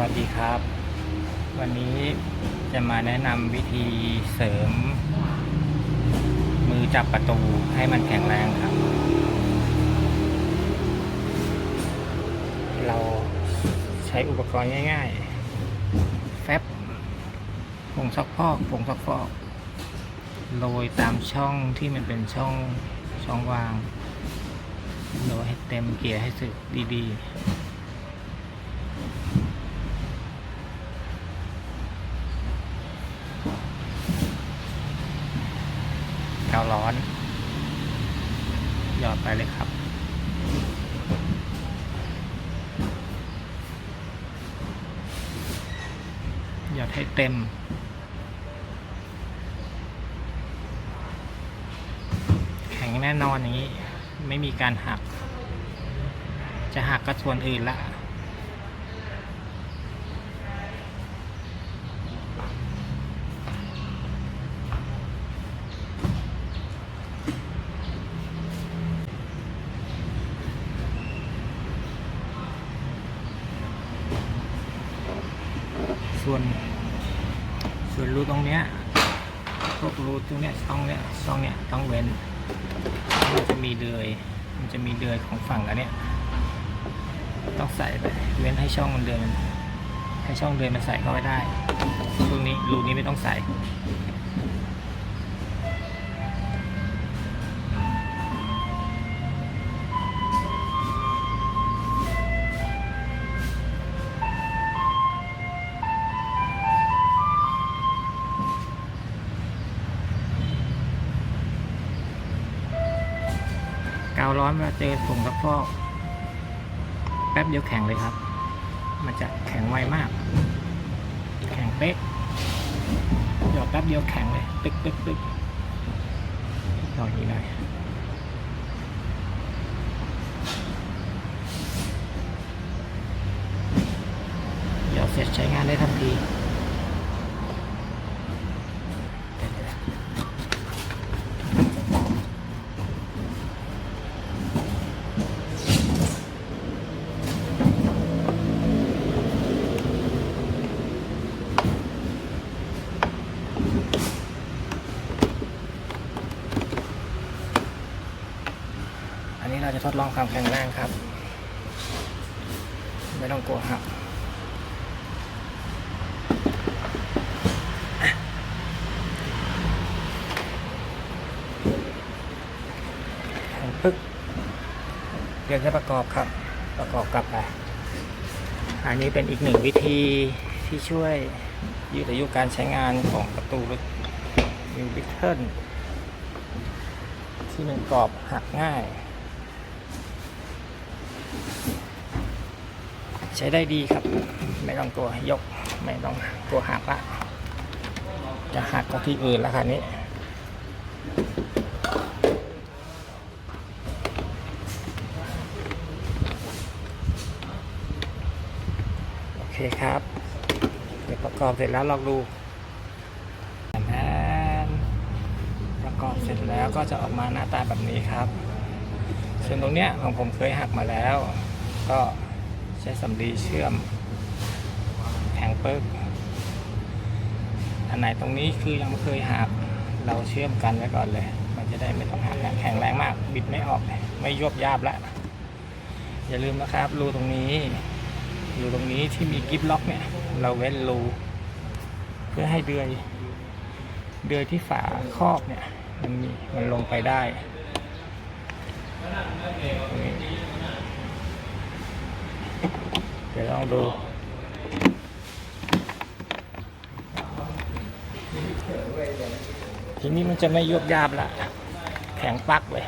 วัสดีครับ วันนี้จะมาแนะนำวิธีเสริม มือจับประตูให้มันแข็งแรงครับ เราใช้อุปกรณ์ง่าย ๆ แฟบผงซักฟอกผงซักฟอกโรยตามช่องที่มันเป็นช่องช่องวางโรยให้เต็มเกลี่ยให้สึกดี ๆ ร้อน หยอดไปเลยครับ หยอดให้เต็ม แข็งแน่นอนอย่างนี้ ไม่มีการหัก จะหักก็ส่วนอื่นละ ส่วน ส่วนรูตรงเนี้ยพวกรูตรงเนี้ยช่องเนี้ยช่องเนี้ยต้องเว้นมันจะมีเดือยมันจะมีเดือยของฝั่งอันเนี้ยต้องใส่ไปเว้นให้ช่องมันเดินมันให้ช่องเดือยมันใส่เข้าไปได้ตรงนี้รูนี้ไม่ต้องใส่าวร้อนเวลาเจอผงซักฟอก แป๊บเดียวแข็งเลยครับ มันจะแข็งไวมาก แข็งเป๊ะหยอดแป๊บเดียวแข็งเลยตึกตึกตึกหยอดอย่างนี้เลยหยอดเสร็จใช้งานได้ทันที อันนี้เราจะทดลองความแข็งแรงครับ ไม่ต้องกลัวครับแข็งปึ๊กเดี๋ยวจะประกอบครับ ประกอบกลับไป อันนี้เป็นอีกหนึ่งวิธีที่ช่วยยืดอายุการใช้งานของประตูมิวบิทเทิลที่มันกรอบหักง่าย ใช้ได้ดีครับ ไม่ต้องกลัวยกไม่ต้องกลัวหักละ จะหักก็ที่อื่นแล้วคันนี้โอเคครับ เดี๋ยวประกอบเสร็จแล้วลองดูแอนประกอบเสร็จแล้วก็จะออกมาหน้าตาแบบนี้ครับ ส่วนตรงเนี้ยของผมเคยหักมาแล้ว ก็ ใช้สำลีเชื่อมแข็งเปิกอันไหนตรงนี้คือยังไม่เคยหักเราเชื่อมกันไว้ก่อนเลย มันจะได้ไม่ต้องหักแข็งแรงมาก บิดไม่ออกไม่ยวบยาบละอย่าลืมนะครับรูตรงนี้รูตรงนี้ที่มีกิฟล็อกเนี่ย เราเว้นรูเพื่อให้เดือย เดือยที่ฝาครอบเนี่ย มันมีมันลงไปได้ เดี๋ยวลองดูทีนี้มันจะไม่ยุบยาบละ แข็งปักเลย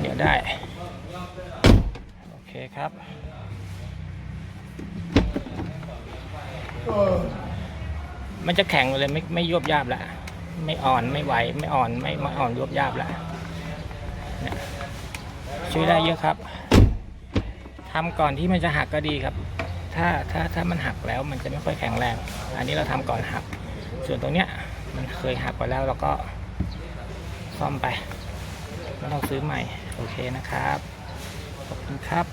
เดี๋ยวได้ โอเคครับมันจะแข็งเลยไม่ไม่ยวบยาบละไม่อ่อนไม่ไหวไม่อ่อนไม่ไม่อ่อนยวบยาบละช่วยได้เยอะครับ ทำก่อนที่มันจะหักก็ดีครับ ถ้าถ้าถ้ามันหักแล้วมันจะไม่ค่อยแข็งแรง อันนี้เราทำก่อนหัก ส่วนตรงเนี้ยมันเคยหักไปแล้วเราก็ซ่อมไปไม่ต้องซื้อใหม่โอเคนะครับขอบคุณครับ